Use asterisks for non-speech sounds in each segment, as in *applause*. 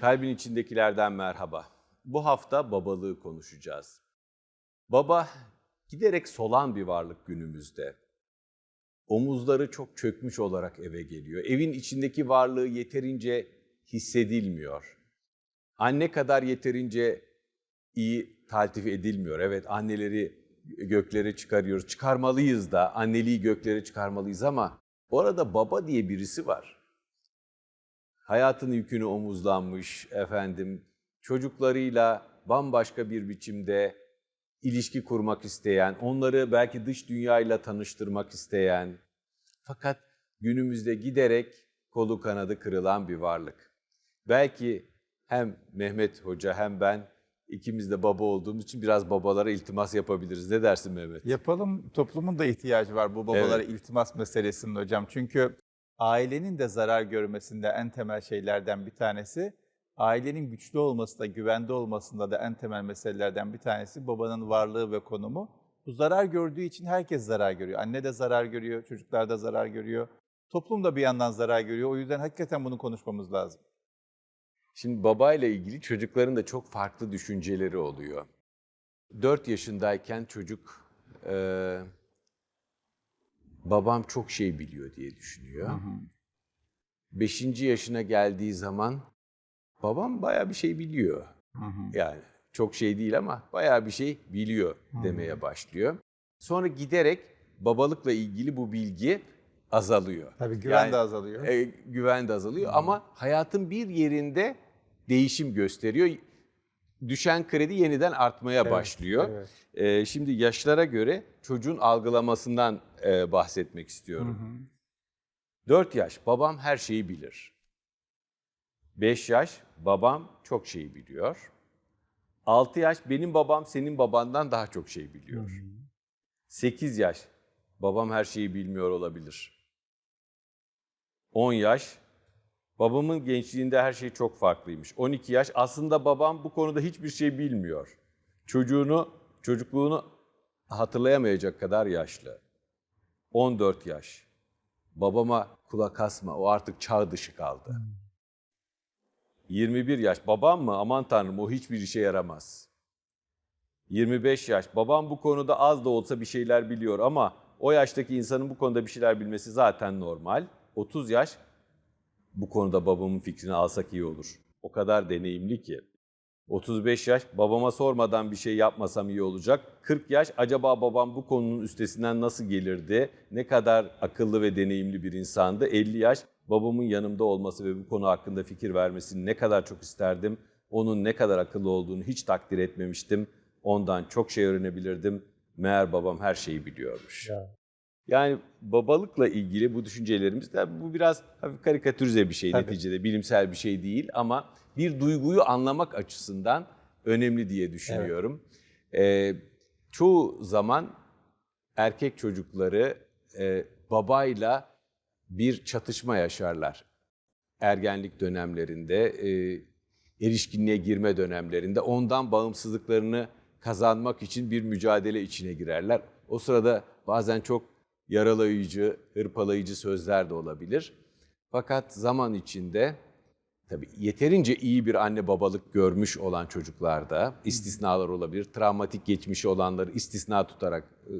Kalbin içindekilerden merhaba. Bu hafta babalığı konuşacağız. Baba giderek solan bir varlık günümüzde. Omuzları çok çökmüş olarak eve geliyor. Evin içindeki varlığı yeterince hissedilmiyor. Anne kadar yeterince iyi taltif edilmiyor. Evet anneleri göklere çıkarıyoruz. Çıkarmalıyız da anneliği göklere çıkarmalıyız ama bu arada baba diye birisi var hayatın yükünü omuzlanmış efendim, çocuklarıyla bambaşka bir biçimde ilişki kurmak isteyen, onları belki dış dünyayla tanıştırmak isteyen fakat günümüzde giderek kolu kanadı kırılan bir varlık. Belki hem Mehmet Hoca hem ben ikimiz de baba olduğumuz için biraz babalara iltimas yapabiliriz. Ne dersin Mehmet? Yapalım. Toplumun da ihtiyacı var bu babalara iltimas meselesinde hocam. Çünkü ailenin de zarar görmesinde en temel şeylerden bir tanesi, ailenin güçlü olmasında, güvende olmasında da en temel meselelerden bir tanesi babanın varlığı ve konumu. Bu zarar gördüğü için herkes zarar görüyor. Anne de zarar görüyor, çocuklar da zarar görüyor. Toplum da bir yandan zarar görüyor. O yüzden hakikaten bunu konuşmamız lazım. Şimdi babayla ilgili çocukların da çok farklı düşünceleri oluyor. 4 yaşındayken çocuk babam çok şey biliyor diye düşünüyor. 5. yaşına geldiği zaman babam baya bir şey biliyor. Yani çok şey değil ama baya bir şey biliyor demeye başlıyor. Sonra giderek babalıkla ilgili bu bilgi azalıyor. Tabii güven Yani- de azalıyor. e, güven de azalıyor ama hayatın bir yerinde değişim gösteriyor. Düşen kredi yeniden artmaya başlıyor. evet. E, şimdi yaşlara göre çocuğun algılamasından e, bahsetmek istiyorum. 4 yaş babam her şeyi bilir. 5 yaş babam çok şey biliyor. 6 yaş benim babam senin babandan daha çok şey biliyor. 8 yaş babam her şeyi bilmiyor olabilir. 10 yaş babamın gençliğinde her şey çok farklıymış. 12 yaş aslında babam bu konuda hiçbir şey bilmiyor. Çocuğunu, çocukluğunu hatırlayamayacak kadar yaşlı. 14 yaş. Babama kulak asma o artık çağ dışı kaldı. 21 yaş babam mı aman tanrım o hiçbir işe yaramaz. 25 yaş babam bu konuda az da olsa bir şeyler biliyor ama o yaştaki insanın bu konuda bir şeyler bilmesi zaten normal. 30 yaş bu konuda babamın fikrini alsak iyi olur. O kadar deneyimli ki. 35 yaş babama sormadan bir şey yapmasam iyi olacak. 40 yaş acaba babam bu konunun üstesinden nasıl gelirdi? Ne kadar akıllı ve deneyimli bir insandı. 50 yaş babamın yanımda olması ve bu konu hakkında fikir vermesini ne kadar çok isterdim. Onun ne kadar akıllı olduğunu hiç takdir etmemiştim. Ondan çok şey öğrenebilirdim. Meğer babam her şeyi biliyormuş. Yani babalıkla ilgili bu düşüncelerimiz de bu biraz hafif karikatürize bir şey Tabii. neticede bilimsel bir şey değil ama bir duyguyu anlamak açısından önemli diye düşünüyorum. Ee, çoğu zaman erkek çocukları e, babayla bir çatışma yaşarlar. Ergenlik dönemlerinde, e, erişkinliğe girme dönemlerinde ondan bağımsızlıklarını kazanmak için bir mücadele içine girerler. O sırada bazen çok yaralayıcı, hırpalayıcı sözler de olabilir. Fakat zaman içinde tabii yeterince iyi bir anne babalık görmüş olan çocuklarda istisnalar olabilir. Travmatik geçmişi olanları istisna tutarak e,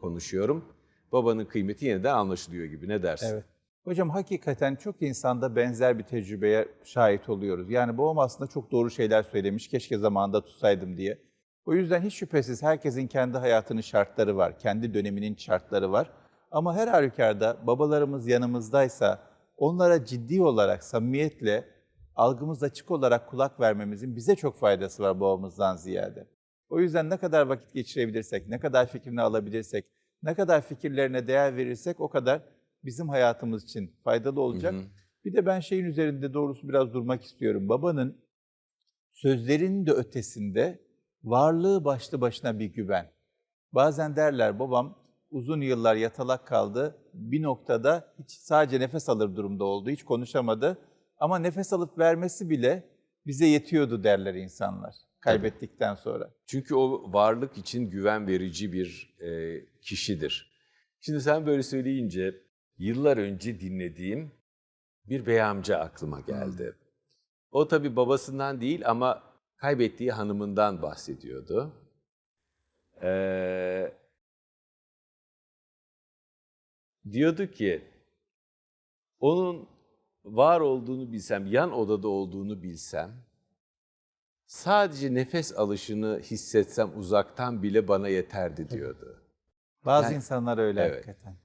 konuşuyorum. Babanın kıymeti yeniden anlaşılıyor gibi. Ne dersin? Evet. Hocam hakikaten çok insanda benzer bir tecrübeye şahit oluyoruz. Yani babam aslında çok doğru şeyler söylemiş, keşke zamanında tutsaydım diye. O yüzden hiç şüphesiz herkesin kendi hayatının şartları var, kendi döneminin şartları var. Ama her halükarda babalarımız yanımızdaysa onlara ciddi olarak, samimiyetle, algımız açık olarak kulak vermemizin bize çok faydası var babamızdan ziyade. O yüzden ne kadar vakit geçirebilirsek, ne kadar fikrini alabilirsek, ne kadar fikirlerine değer verirsek o kadar bizim hayatımız için faydalı olacak. Bir de ben şeyin üzerinde doğrusu biraz durmak istiyorum. Babanın sözlerinin de ötesinde varlığı başlı başına bir güven. Bazen derler babam uzun yıllar yatalak kaldı. Bir noktada hiç sadece nefes alır durumda oldu. Hiç konuşamadı. Ama nefes alıp vermesi bile bize yetiyordu derler insanlar kaybettikten sonra. Çünkü o varlık için güven verici bir e, kişidir. Şimdi sen böyle söyleyince yıllar önce dinlediğim bir bey amca aklıma geldi. O tabii babasından değil ama kaybettiği hanımından bahsediyordu. Ee, diyordu ki, onun var olduğunu bilsem, yan odada olduğunu bilsem, sadece nefes alışını hissetsem uzaktan bile bana yeterdi diyordu. Bazı Yani- insanlar öyle Evet. hakikaten.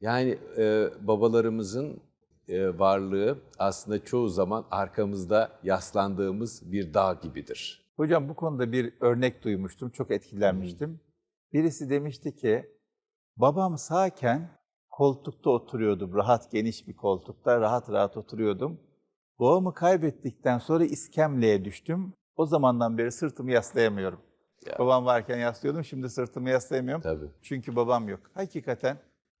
Yani e, babalarımızın e, varlığı aslında çoğu zaman arkamızda yaslandığımız bir dağ gibidir. Hocam bu konuda bir örnek duymuştum, çok etkilenmiştim. Birisi demişti ki, babam sağken koltukta oturuyordum, rahat geniş bir koltukta, rahat rahat oturuyordum. Babamı kaybettikten sonra iskemleye düştüm. O zamandan beri sırtımı yaslayamıyorum. Ya. Babam varken yaslıyordum, şimdi sırtımı yaslayamıyorum. Tabii. Çünkü babam yok. Hakikaten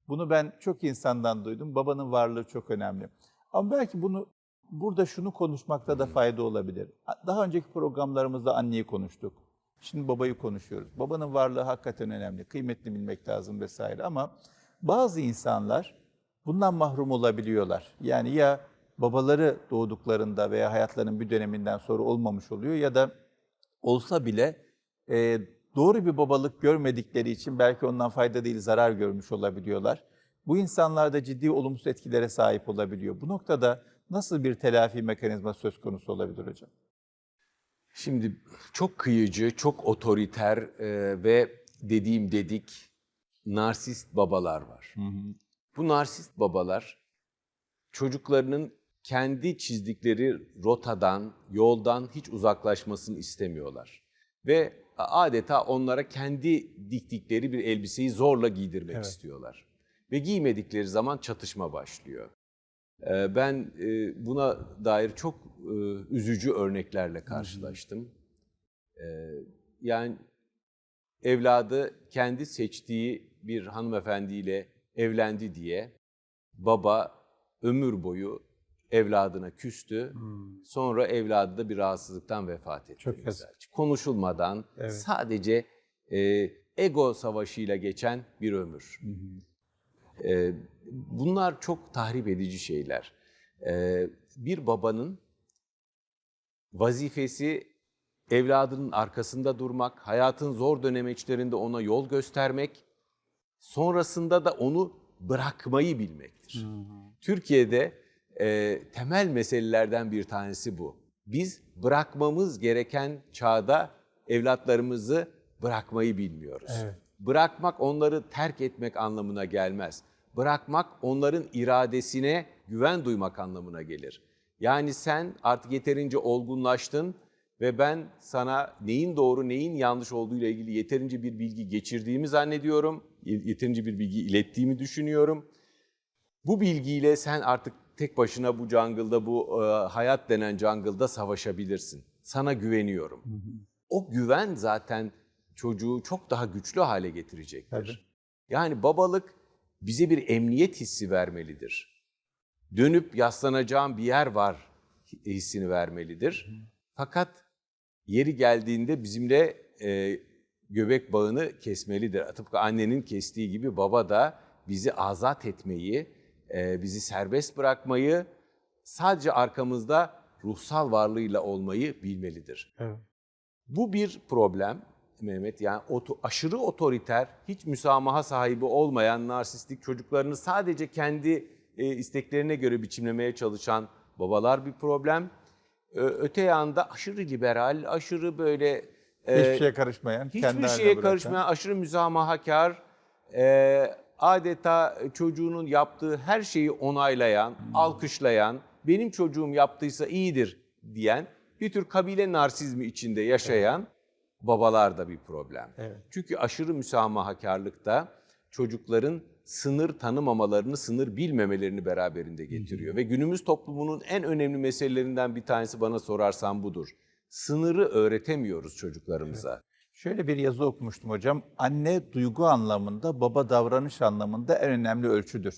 bunu ben çok insandan duydum. Babanın varlığı çok önemli. Ama belki bunu burada şunu konuşmakta da fayda olabilir. Daha önceki programlarımızda anneyi konuştuk. Şimdi babayı konuşuyoruz. Babanın varlığı hakikaten önemli. Kıymetli bilmek lazım vesaire ama bazı insanlar bundan mahrum olabiliyorlar. Yani ya babaları doğduklarında veya hayatlarının bir döneminden sonra olmamış oluyor ya da olsa bile e, doğru bir babalık görmedikleri için belki ondan fayda değil zarar görmüş olabiliyorlar. Bu insanlar da ciddi olumsuz etkilere sahip olabiliyor. Bu noktada nasıl bir telafi mekanizma söz konusu olabilir hocam? Şimdi çok kıyıcı, çok otoriter e, ve dediğim dedik narsist babalar var. Bu narsist babalar çocuklarının kendi çizdikleri rotadan, yoldan hiç uzaklaşmasını istemiyorlar. Ve adeta onlara kendi diktikleri bir elbiseyi zorla giydirmek Evet. istiyorlar. Ve giymedikleri zaman çatışma başlıyor. Ee, Ben e, buna dair çok e, üzücü örneklerle karşılaştım. Ee, Yani evladı kendi seçtiği bir hanımefendiyle evlendi diye baba ömür boyu evladına küstü. Sonra evladı da bir rahatsızlıktan vefat etti. Çok mesela. Konuşulmadan Evet. sadece e, ego savaşıyla geçen bir ömür. Ee, bunlar çok tahrip edici şeyler. Ee, bir babanın vazifesi evladının arkasında durmak, hayatın zor dönemeçlerinde ona yol göstermek, sonrasında da onu bırakmayı bilmektir. Türkiye'de e, temel meselelerden bir tanesi bu. Biz bırakmamız gereken çağda evlatlarımızı bırakmayı bilmiyoruz. Evet. Bırakmak onları terk etmek anlamına gelmez. Bırakmak onların iradesine güven duymak anlamına gelir. Yani sen artık yeterince olgunlaştın ve ben sana neyin doğru neyin yanlış olduğu ile ilgili yeterince bir bilgi geçirdiğimi zannediyorum. Yeterince bir bilgi ilettiğimi düşünüyorum. Bu bilgiyle sen artık tek başına bu jungle'da, bu e, hayat denen jungle'da savaşabilirsin. Sana güveniyorum. O güven zaten çocuğu çok daha güçlü hale getirecektir. Tabii. Yani babalık bize bir emniyet hissi vermelidir. Dönüp yaslanacağım bir yer var hissini vermelidir. Fakat yeri geldiğinde bizimle e, göbek bağını kesmelidir. Tıpkı annenin kestiği gibi baba da bizi azat etmeyi, e, bizi serbest bırakmayı, sadece arkamızda ruhsal varlığıyla olmayı bilmelidir. Evet. Bu bir problem Mehmet. Yani oto- aşırı otoriter, hiç müsamaha sahibi olmayan narsistik çocuklarını sadece kendi e, isteklerine göre biçimlemeye çalışan babalar bir problem. Ö- öte yanda aşırı liberal, aşırı böyle Hiçbir şeye karışmayan, hiçbir şeye bırakan. karışmayan, aşırı müsamahakar, e, adeta çocuğunun yaptığı her şeyi onaylayan, Hmm. alkışlayan, benim çocuğum yaptıysa iyidir diyen bir tür kabile narsizmi içinde yaşayan babalar da bir problem. Evet. Çünkü aşırı müsamahakarlıkta çocukların sınır tanımamalarını, sınır bilmemelerini beraberinde getiriyor. Ve günümüz toplumunun en önemli meselelerinden bir tanesi bana sorarsan budur. Sınırı öğretemiyoruz çocuklarımıza. Şöyle bir yazı okumuştum hocam. Anne duygu anlamında, baba davranış anlamında en önemli ölçüdür.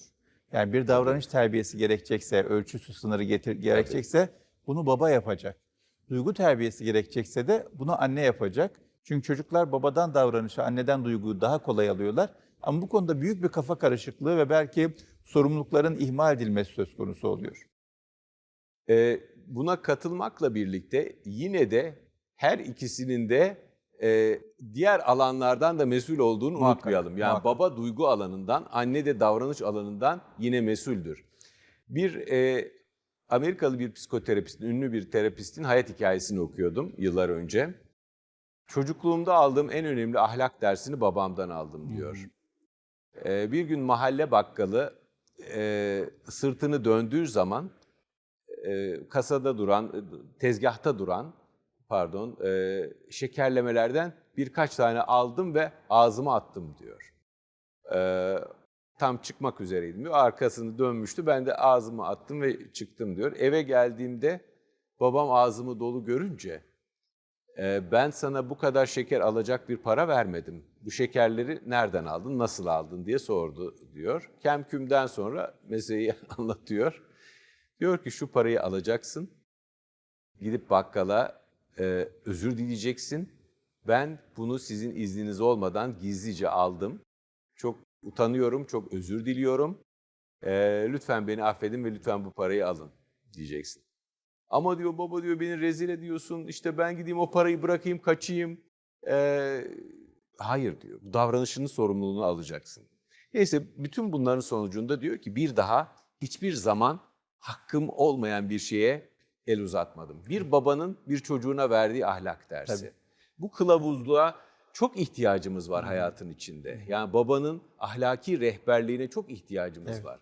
Yani bir davranış terbiyesi gerekecekse, ölçüsü sınırı getir, gerekecekse bunu baba yapacak. Duygu terbiyesi gerekecekse de bunu anne yapacak. Çünkü çocuklar babadan davranışı, anneden duyguyu daha kolay alıyorlar. Ama bu konuda büyük bir kafa karışıklığı ve belki sorumlulukların ihmal edilmesi söz konusu oluyor. Ee, buna katılmakla birlikte yine de her ikisinin de e, diğer alanlardan da mesul olduğunu Muhakkak, unutmayalım. Yani muhakkak. baba duygu alanından, anne de davranış alanından yine mesuldür. Bir e, Amerikalı bir psikoterapistin, ünlü bir terapistin hayat hikayesini okuyordum yıllar önce. Çocukluğumda aldığım en önemli ahlak dersini babamdan aldım diyor. Ee, bir gün mahalle bakkalı e, sırtını döndüğü zaman e, kasada duran, tezgahta duran pardon e, şekerlemelerden birkaç tane aldım ve ağzıma attım diyor. Ee, tam çıkmak üzereydim diyor. Arkasını dönmüştü. Ben de ağzıma attım ve çıktım diyor. Eve geldiğimde babam ağzımı dolu görünce "E, ben sana bu kadar şeker alacak bir para vermedim. Bu şekerleri nereden aldın, nasıl aldın diye sordu diyor. Kemkümden sonra meseleyi *laughs* anlatıyor. Diyor ki şu parayı alacaksın, gidip bakkala e, özür dileyeceksin. Ben bunu sizin izniniz olmadan gizlice aldım. Çok utanıyorum, çok özür diliyorum. E, lütfen beni affedin ve lütfen bu parayı alın diyeceksin. Ama diyor baba diyor beni rezil ediyorsun. İşte ben gideyim o parayı bırakayım kaçayım. Ee, hayır diyor. Bu davranışının sorumluluğunu alacaksın. Neyse bütün bunların sonucunda diyor ki bir daha hiçbir zaman hakkım olmayan bir şeye el uzatmadım. Bir babanın bir çocuğuna verdiği ahlak dersi. Tabii. Bu kılavuzluğa çok ihtiyacımız var hayatın içinde. Yani babanın ahlaki rehberliğine çok ihtiyacımız Evet. var.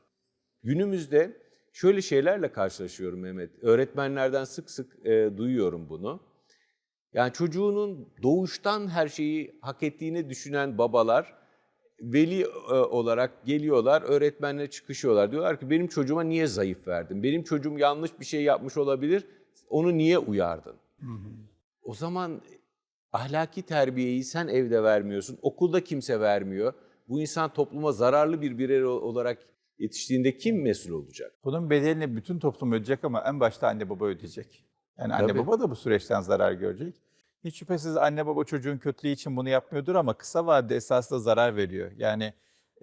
Günümüzde şöyle şeylerle karşılaşıyorum Mehmet. Öğretmenlerden sık sık e, duyuyorum bunu. Yani çocuğunun doğuştan her şeyi hak ettiğini düşünen babalar veli e, olarak geliyorlar, öğretmenle çıkışıyorlar. Diyorlar ki benim çocuğuma niye zayıf verdin? Benim çocuğum yanlış bir şey yapmış olabilir. Onu niye uyardın? O zaman ahlaki terbiyeyi sen evde vermiyorsun, okulda kimse vermiyor. Bu insan topluma zararlı bir birey olarak yetiştiğinde kim mesul olacak? Bunun bedelini bütün toplum ödeyecek ama en başta anne baba ödeyecek. Yani anne Tabii. baba da bu süreçten zarar görecek. Hiç şüphesiz anne baba çocuğun kötülüğü için bunu yapmıyordur ama kısa vadede esasında zarar veriyor. Yani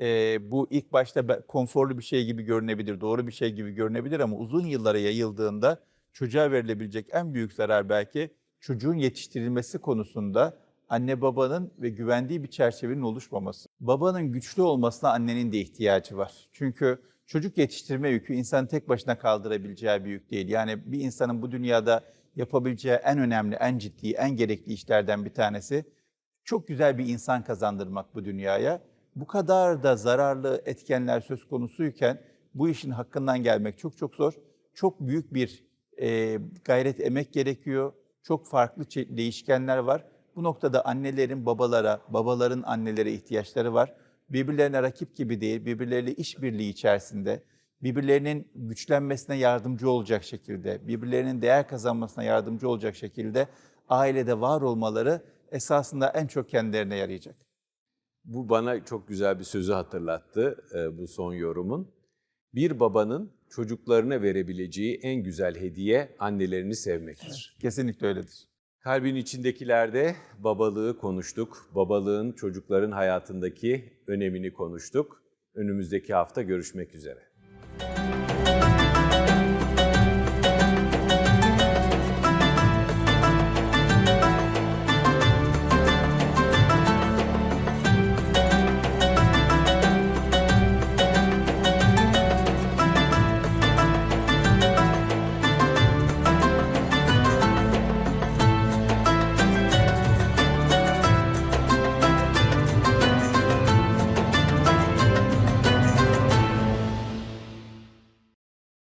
e, bu ilk başta konforlu bir şey gibi görünebilir, doğru bir şey gibi görünebilir ama uzun yıllara yayıldığında çocuğa verilebilecek en büyük zarar belki çocuğun yetiştirilmesi konusunda anne babanın ve güvendiği bir çerçevenin oluşmaması. Babanın güçlü olmasına annenin de ihtiyacı var. Çünkü çocuk yetiştirme yükü insanın tek başına kaldırabileceği bir yük değil. Yani bir insanın bu dünyada yapabileceği en önemli, en ciddi, en gerekli işlerden bir tanesi çok güzel bir insan kazandırmak bu dünyaya. Bu kadar da zararlı etkenler söz konusuyken bu işin hakkından gelmek çok çok zor. Çok büyük bir e, gayret, emek gerekiyor. Çok farklı değişkenler var. Bu noktada annelerin babalara, babaların annelere ihtiyaçları var. Birbirlerine rakip gibi değil, birbirleriyle işbirliği içerisinde, birbirlerinin güçlenmesine yardımcı olacak şekilde, birbirlerinin değer kazanmasına yardımcı olacak şekilde ailede var olmaları esasında en çok kendilerine yarayacak. Bu bana çok güzel bir sözü hatırlattı e, bu son yorumun. Bir babanın çocuklarına verebileceği en güzel hediye annelerini sevmektir. Kesinlikle öyledir. Kalbin içindekilerde babalığı konuştuk. Babalığın çocukların hayatındaki önemini konuştuk. Önümüzdeki hafta görüşmek üzere.